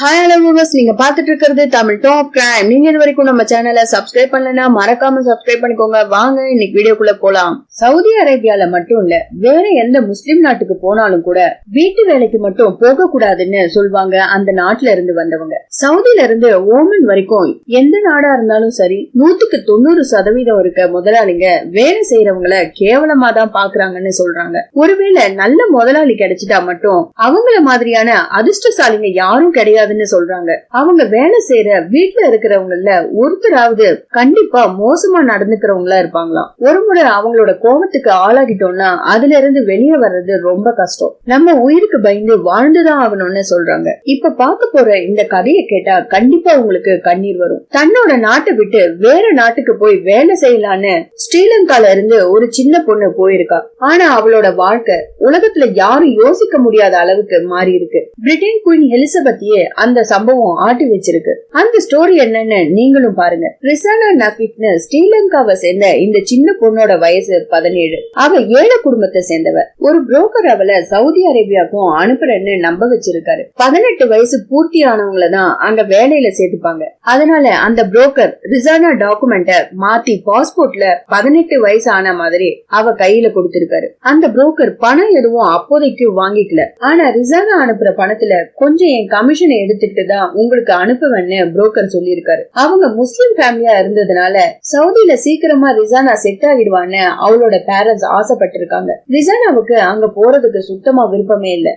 Hi hello viewers நீங்க பாத்துட்டு இருக்கிறது தமிழ் டாப் கிரைம் நீங்க இது வரைக்கும் நம்ம சேனலை சப்ஸ்கிரைப் பண்ணலனா மறக்காம சப்ஸ்கிரைப் பண்ணிக்கோங்க. வாங்க இன்னைக்கு வீடியோக்குள்ள போலாம். சவுதி அரேபியால மட்டும் இல்ல வேற எந்த முஸ்லிம் நாட்டுக்கு போனாலும் கூட வீட்டு வேலைக்கு மட்டும் போக கூடாதுன்னு சொல்வாங்க அந்த நாட்டுல இருந்து வந்தவங்க. சவுதியில இருந்து ஓமன் வரைக்கும் எந்த நாடா இருந்தாலும் சரி நூத்துக்கு தொண்ணூறு சதவீதம் இருக்க முதலாளிங்க வேலை செய்யறவங்கள கேவலமா தான் பாக்குறாங்கன்னு சொல்றாங்க. ஒருவேளை நல்ல முதலாளி கிடைச்சிட்டா மட்டும் அவங்கள மாதிரியான அதிர்ஷ்டசாலிங்க யாரும் கிடையாது கிடையாதுன்னு சொல்றாங்க. அவங்க வேலை செய்யற வீட்டுல இருக்கிறவங்கள ஒருத்தராவது கண்டிப்பா மோசமா நடந்துக்கிறவங்களா இருப்பாங்களாம். ஒரு முறை அவங்களோட கோபத்துக்கு ஆளாகிட்டோம்னா அதுல இருந்து வெளியே வர்றது ரொம்ப கஷ்டம். நம்ம உயிருக்கு பயந்து வாழ்ந்துதான் ஆகணும்னு சொல்றாங்க. இப்ப பார்க்க போற இந்த கதையை கேட்டா கண்டிப்பா உங்களுக்கு கண்ணீர் வரும். தன்னோட நாட்டை விட்டு வேற நாட்டுக்கு போய் வேலை செய்யலான்னு ஸ்ரீலங்கால இருந்து ஒரு சின்ன பொண்ணு போயிருக்கா. ஆனா அவளோட வாழ்க்கை உலகத்துல யாரும் யோசிக்க முடியாத அளவுக்கு மாறி இருக்கு பிரிட்டன் குயின் எலிசபெத்தியே அந்த சம்பவம் ஆட்டி வச்சிருக்கு. அந்த ஸ்டோரி என்னன்னு நீங்களும் பாருங்க. ரிசானா நஃபிக்னு ஸ்ரீலங்காவை சேர்ந்த இந்த சின்ன பொண்ணோட வயசு பதினேழு. அவ ஏழை குடும்பத்தை சேர்ந்தவ. ஒரு புரோக்கர் அவளை சவுதி அரேபியாவுக்கும் அனுப்புறேன்னு நம்ப வச்சிருக்காரு. பதினெட்டு வயசு பூர்த்தி ஆனவங்கள தான் அங்க வேலையில சேர்த்துப்பாங்க. அதனால அந்த புரோக்கர் ரிசானா டாக்குமெண்ட மாத்தி பாஸ்போர்ட்ல பதினெட்டு வயசு ஆன மாதிரி அவ கையில கொடுத்திருக்காரு. அந்த புரோக்கர் பணம் எதுவும் அப்போதைக்கு வாங்கிக்கல. ஆனா ரிசானா அனுப்புற பணத்துல கொஞ்சம் என் கமிஷனை எடுத்துட்டு தான் உங்களுக்கு அனுப்புவேன்னு புரோக்கர் சொல்லியிருக்காரு. அவங்க முஸ்லிம் ஃபேமிலியா இருந்ததுனால சவுதியில சீக்கிரமா ரிசானா செட் ஆகிடுவான்னு அவளோட பேரண்ட்ஸ் ஆசைப்பட்டிருக்காங்க. ரிசானாவுக்கு அங்க போறதுக்கு சுத்தமா விருப்பமே இல்ல.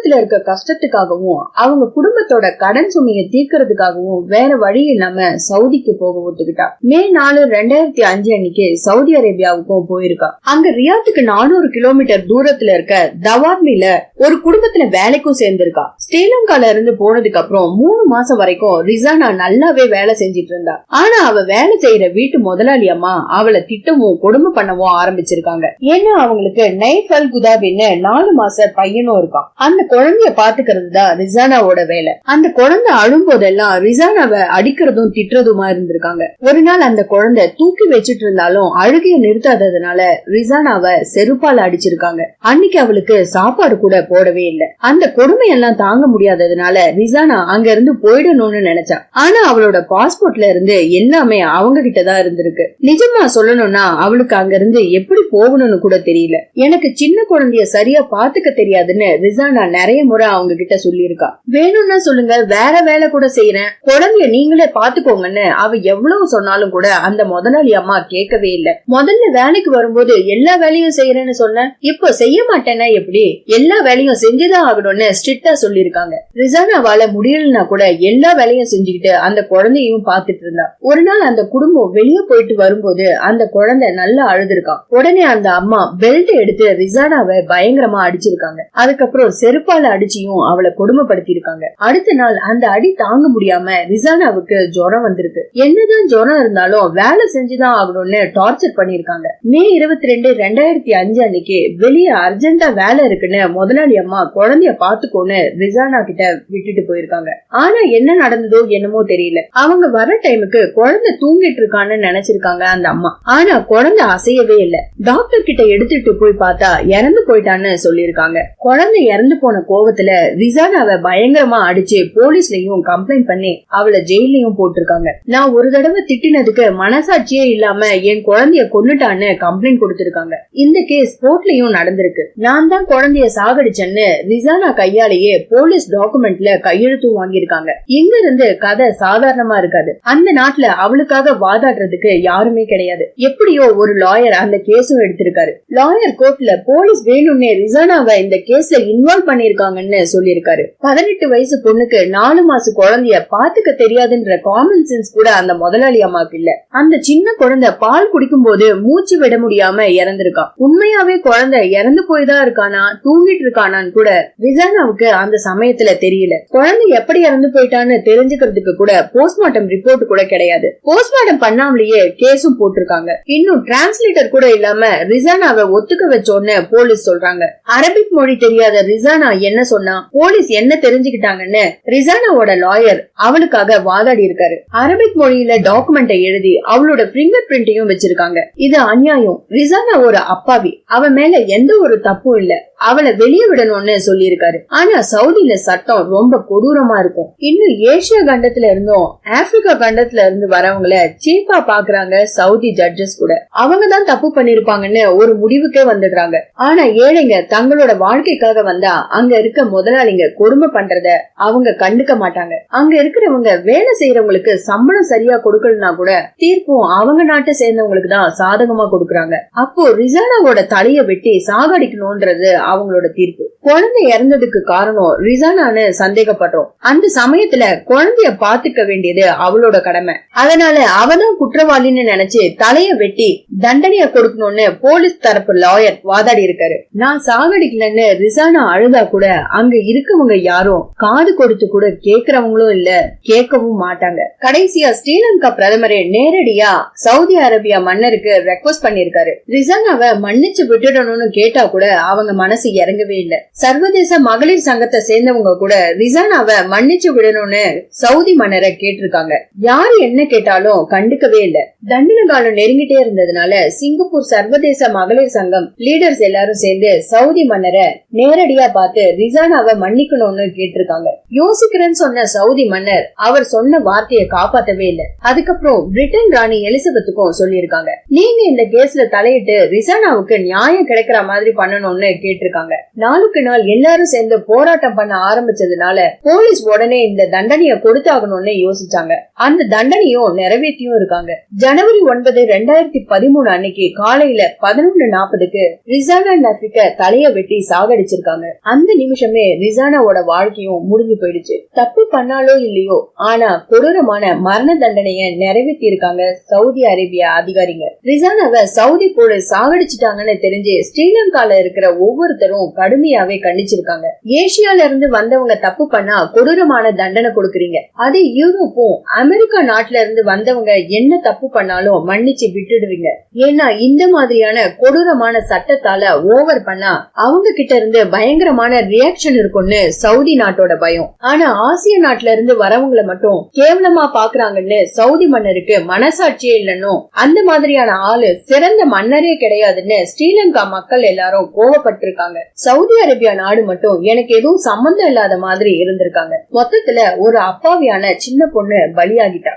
குடும்பத்துல இருக்க கஷ்டத்துக்காகவும் அவங்க குடும்பத்தோட கடன் சுமையை தீர்க்கறதுக்காகவும் வேற வழி இல்லாம சவுதிக்கு போக ஒத்துக்கிட்டா. மே நாலு ரெண்டாயிரத்தி அஞ்சு அன்னைக்கு சவுதி அரேபியாவுக்கும் போயிருக்கா. அங்க ரியாத்துக்கு நானூறு கிலோமீட்டர் தூரத்துல இருக்க தவார்மில ஒரு குடும்பத்துல வேலைக்கும் சேர்ந்திருக்கா. ஸ்ரீலங்கால இருந்து போனதுக்கு அப்புறம் மூணு மாசம் வரைக்கும் ரிசானா நல்லாவே வேலை செஞ்சிட்டு இருந்தா. ஆனா அவ வேலை செய்யற வீட்டு முதலாளி அம்மா அவளை திட்டவும் கொடுமை பண்ணவும் ஆரம்பிச்சிருக்காங்க. ஏன்னா அவங்களுக்கு நைட் அல் குதாபின்னு நாலு மாச பையனும் இருக்கான். அந்த குழந்தைய பாத்துக்கிறது தான் ரிசானாவோட வேலை. அந்த குழந்தை அழும் போதெல்லாம் ரிசானாவை அடிக்கிறதும் திட்டுறதுமா இருந்திருக்காங்க. ஒரு நாள் அந்த குழந்தை தூக்கி வச்சிட்டு இருந்தாலும் அழுகைய நிறுத்தாததுனால ரிசானாவை செருப்பால அடிச்சிருக்காங்க. அன்னைக்கு அவளுக்கு சாப்பாடு கூட போடவே இல்ல. அந்த கொடுமையெல்லாம் தாங்க முடியாததுனால ரிசானா அங்க இருந்து போயிடணும்னு நினைச்சா. ஆனா அவளோட பாஸ்போர்ட்ல இருந்து எல்லாமே அவங்க கிட்டதான் இருந்திருக்கு. நிஜமா சொல்லணும்னா அவளுக்கு அங்க இருந்து எப்படி போகணும்னு கூட தெரியல. எனக்கு சின்ன குழந்தைய சரியா பாத்துக்க தெரியாதுன்னு ரிசானா நிறைய முறை அவங்க கிட்ட சொல்லியிருக்கா. வேணும்னா சொல்லுங்க வேற வேலை கூட செய்யறேன் குழந்தைய நீங்களே பாத்துக்கோங்கன்னு அவ எவ்வளவு சொன்னாலும் கூட அந்த முதலாளி அம்மா கேட்கவே இல்ல. முதல்ல வேலைக்கு வரும்போது எல்லா வேலையும் செய்யறேன்னு சொன்ன இப்போ செய்ய மாட்டேன்னா எப்படி? எல்லா வேலையும் செஞ்சுதான் ஆகணும்னு ஸ்ட்ரிக்டா சொல்லிருக்காங்க ரிசானாவால முடியலன்னா கூட எல்லா வேலையும் செஞ்சுக்கிட்டு அந்த குழந்தையும் பாத்துட்டு இருந்தா. ஒரு நாள் அந்த குடும்பம் வெளியே போயிட்டு வரும்போது அந்த குழந்தை நல்லா அழுதுருக்கான் உடனே அந்த அம்மா பெல்ட் எடுத்து ரிசானாவை பயங்கரமா அடிச்சிருக்காங்க. அதுக்கப்புறம் செருப்பால அடிச்சியும் அவளை கொடுமைப்படுத்தி இருக்காங்க அடுத்த நாள் அந்த அடி தாங்க முடியாம ரிசானாவுக்கு ஜுரம் வந்திருக்கு. என்னதான் ஜுரம் இருந்தாலும் வேலை செஞ்சுதான் ஆகணும்னு டார்ச்சர் பண்ணிருக்காங்க மே இருபத்தி ரெண்டு ரெண்டாயிரத்தி அஞ்சு அன்னைக்கு வெளியே அர்ஜென்டா வேலை இருக்குன்னு முதலாளி அம்மா குழந்தைய பாத்துக்கோன்னு ரிசானா கிட்ட விட்டுட்டு போயிருக்காங்க. ஆனா என்ன நடந்ததோ என்னமோ தெரியல. அவங்க வர டைமுக்கு குழந்தை தூங்கிட்டு இருக்கான்னு நினைச்சிருக்காங்க அந்த அம்மா. ஆனா குழந்தை அசையவே இல்ல. டாக்டர் கிட்ட எடுத்துட்டு போய் பார்த்தா இறந்து போயிட்டான்னு சொல்லிருக்காங்க குழந்தை இறந்து போன கோவத்துல ரிசானாவை பயங்கரமா அடிச்சு போலீஸ்லயும் கம்ப்ளைண்ட் பண்ணி அவளை ஜெயிலையும் போட்டிருக்காங்க. நான் ஒரு தடவை திட்டினதுக்கு மனசாட்சியே இல்லாம என் குழந்தைய கொன்னுட்டான்னு கம்ப்ளைண்ட் கொடுத்திருக்காங்க. இந்த கேஸ் கோர்ட்லயும் நடந்திருக்கு. நான் தான் குழந்தைய சாகடிச்சேன்னு ரிசானா கையாலேயே போலீஸ் டாக்குமெண்ட்ல கையெழுத்தும் வாங்கியிருக்காங்க. இங்க இருந்து கதை சாதாரணமா இருக்காது. அந்த நாட்டுல அவளுக்காக வாதாடுறதுக்கு யாருமே கிடையாது. எப்படியோ ஒரு லாயர் அந்த கேஸும் எடுத்திருக்காரு. லாயர் கோர்ட்ல போலீஸ் வேணும்னே ரிசானாவை இந்த கேஸ்ல இன்வால்வ் பண்ணி பண்ணிருக்காங்கன்னு சொல்லியிருக்காரு. பதினெட்டு வயசு பொண்ணுக்கு நாலு மாச குழந்தைய பாத்துக்க தெரியாதுன்ற காமன் சென்ஸ் கூட அந்த முதலாளி அம்மாக்கு இல்ல. அந்த சின்ன குழந்தை பால் குடிக்கும் போது மூச்சு விட முடியாம இறந்திருக்கான் உண்மையாவே குழந்தை இறந்து போய்தான் இருக்கானா தூங்கிட்டு இருக்கானான்னு கூட ரிசானாவுக்கு அந்த சமயத்துல தெரியல. குழந்தை எப்படி இறந்து போயிட்டான்னு தெரிஞ்சுக்கிறதுக்கு கூட போஸ்ட்மார்ட்டம் ரிப்போர்ட் கூட கிடையாது. போஸ்ட்மார்ட்டம் பண்ணாமலேயே கேஸும் போட்டிருக்காங்க. இன்னும் டிரான்ஸ்லேட்டர் கூட இல்லாம ரிசானாவை ஒத்துக்க வச்சோன்னு போலீஸ் சொல்றாங்க. அரபிக் மொழி தெரியாத ரிசானா என்ன சொன்னா? போலீஸ் என்ன தெரிஞ்சுக்கிட்டாங்கன்னு ரிசானாவோட லாயர் அவளுக்காக வாதாடி இருக்காரு. அரபிக் மொழியில டாக்குமெண்ட்டை எழுதி அவளோட பிங்கர் பிரிண்டையும் வச்சிருக்காங்க. இது அநியாயம். ரிசானா ஒரு அப்பாவி. அவ மேல எந்த ஒரு தப்பும் இல்ல. அவளை வெளியே விடணும்னு சொல்லியிருக்காரு. ஆனா சவுதியில சட்டம் ரொம்ப கொடூரமா இருக்கும். இன்னும் ஏசியா கண்டத்துல இருந்தும் ஆப்பிரிக்கா கண்டத்துல இருந்து வரவங்கள சீப்பா பாக்குறாங்க சவுதி ஜட்ஜஸ் கூட. அவங்க தான் தப்பு பண்ணிருப்பாங்கன்னு ஒரு முடிவுக்கே வந்துடுறாங்க. ஆனா ஏழைங்க தங்களோட வாழ்க்கைக்காக வந்தா அங்க இருக்க முதலாளிங்க கொடுமை பண்றத அவங்க கண்டுக்க மாட்டாங்க. அங்க இருக்கிறவங்க வேலை செய்யறவங்களுக்கு சம்பளம் சரியா கொடுக்கலனா கூட தீர்ப்பும் அவங்க நாட்டை சேர்ந்தவங்களுக்கு தான் சாதகமா கொடுக்கறாங்க. அப்போ ரிசானாவோட தலைய வெட்டி சாகடிக்கணும்ன்றது அவங்களோட தீர்ப்பு. குழந்தை இறந்ததுக்கு காரணம் ரிசானான்னு சந்தேகப்படுறோம். அந்த சமயத்துல குழந்தைய பாத்துக்க வேண்டியது அவளோட கடமை. அதனால அவதான் குற்றவாளின்னு நினைச்சு தலைய வெட்டி தண்டனைய கொடுக்கணும்னு போலீஸ் தரப்பு லாயர் வாதாடி இருக்காரு. நான் சாகடிக்கலன்னு ரிசானா அழுதா கூட அங்க இருக்கவங்க யாரும் காது கொடுத்து கூட கேக்குறவங்களும் இல்ல கேட்கவும் மாட்டாங்க. கடைசியா ஸ்ரீலங்கா பிரதமரே நேரடியா சவுதி அரேபியா மன்னருக்கு ரெக்வஸ்ட் பண்ணிருக்காரு. ரிசானாவை மன்னிச்சு விட்டுடணும்னு கேட்டா கூட அவங்க மனசு இறங்கவே இல்ல. சர்வதேச மகளிர் சங்கத்தை சேர்ந்தவங்க கூட ரிசானாவை மன்னிச்சு விடணும்னு சவுதி மன்னரை கேட்டிருக்காங்க. யாரு என்ன கேட்டாலும் கண்டுக்கவே இல்ல. தண்டனை காலம் நெருங்கிட்டே இருந்ததுனால சிங்கப்பூர் சர்வதேச மகளிர் சங்கம் லீடர்ஸ் எல்லாரும் சேர்ந்து சவுதி மன்னரை நேரடியா பார்த்து பார்த்து ரிசானாவை மன்னிக்கணும்னு கேட்டிருக்காங்க. யோசிக்கிறேன்னு சொன்ன சவுதி மன்னர் அவர் சொன்ன வார்த்தையை காப்பாத்தவே இல்ல. அதுக்கப்புறம் பிரிட்டன் ராணி எலிசபெத்துக்கும் சொல்லியிருக்காங்க. நீங்க இந்த கேஸ்ல தலையிட்டு ரிசானாவுக்கு நியாயம் கிடைக்கிற மாதிரி பண்ணணும்னு கேட்டிருக்காங்க. நாளுக்கு நாள் எல்லாரும் சேர்ந்து போராட்டம் பண்ண ஆரம்பிச்சதுனால போலீஸ் உடனே இந்த தண்டனைய கொடுத்தாகணும்னு யோசிச்சாங்க. அந்த தண்டனையும் நிறைவேற்றியும் இருக்காங்க. ஜனவரி ஒன்பது ரெண்டாயிரத்தி பதிமூணு அன்னைக்கு காலையில பதினொன்னு நாற்பதுக்கு ரிசானா நபிக்க தலைய வெட்டி சாகடிச்சிருக்காங்க. அந்த அந்த நிமிஷமே ரிசானாவோட வாழ்க்கையும் முடிஞ்சு போயிடுச்சு. தப்பு பண்ணாலோ இல்லையோ ஆனா கொடூரமான மரண தண்டனைய நிறைவேற்றி இருக்காங்க சவுதி அரேபியா அதிகாரிங்க. ரிசானாவை சவுதி போலீஸ் சாகடிச்சிட்டாங்கன்னு தெரிஞ்சு ஸ்ரீலங்கால இருக்கிற ஒவ்வொருத்தரும் கடுமையாவே கண்டிச்சிருக்காங்க. ஏசியால இருந்து வந்தவங்க தப்பு பண்ணா கொடூரமான தண்டனை கொடுக்கறீங்க. அதே யூரோப்பும் அமெரிக்கா நாட்டுல இருந்து வந்தவங்க என்ன தப்பு பண்ணாலும் மன்னிச்சு விட்டுடுவீங்க. ஏன்னா இந்த மாதிரியான கொடூரமான சட்டத்தால ஓவர் பண்ணா அவங்க கிட்ட இருந்து பயங்கரமான ரியாக்ஷன் இருக்கும்னு சவுதி நாட்டோட பயம். ஆனா ஆசிய நாட்டுல இருந்து வரவங்களை மட்டும் கேவலமா பாக்குறாங்கன்னு சவுதி மன்னருக்கு மனசாட்சியே இல்லைன்னு அந்த மாதிரியான ஆளு சிறந்த மன்னரே கிடையாதுன்னு ஸ்ரீலங்கா மக்கள் எல்லாரும் கோவப்பட்டிருக்காங்க. சவுதி அரேபியா நாடு மட்டும் எனக்கு எதுவும் சம்பந்தம் இல்லாத மாதிரி இருந்திருக்காங்க. மொத்தத்துல ஒரு அப்பாவியான சின்ன பொண்ணு பலியாகிட்டா.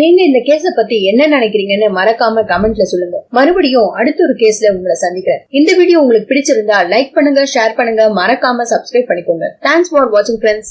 நீங்க இந்த கேஸ பத்தி என்ன நினைக்கிறீங்கன்னு மறக்காம கமெண்ட்ல சொல்லுங்க. மறுபடியும் அடுத்த ஒரு கேஸ்ல உங்களை சந்திக்கிறேன். இந்த வீடியோ உங்களுக்கு பிடிச்சிருந்தா லைக் பண்ணுங்க ஷேர் பண்ணுங்க. மறக்காம சப்ஸ்கிரைப் பண்ணிக்கோங்க. தேங்க்ஸ் ஃபார் வாட்சிங் ஃப்ரெண்ட்ஸ்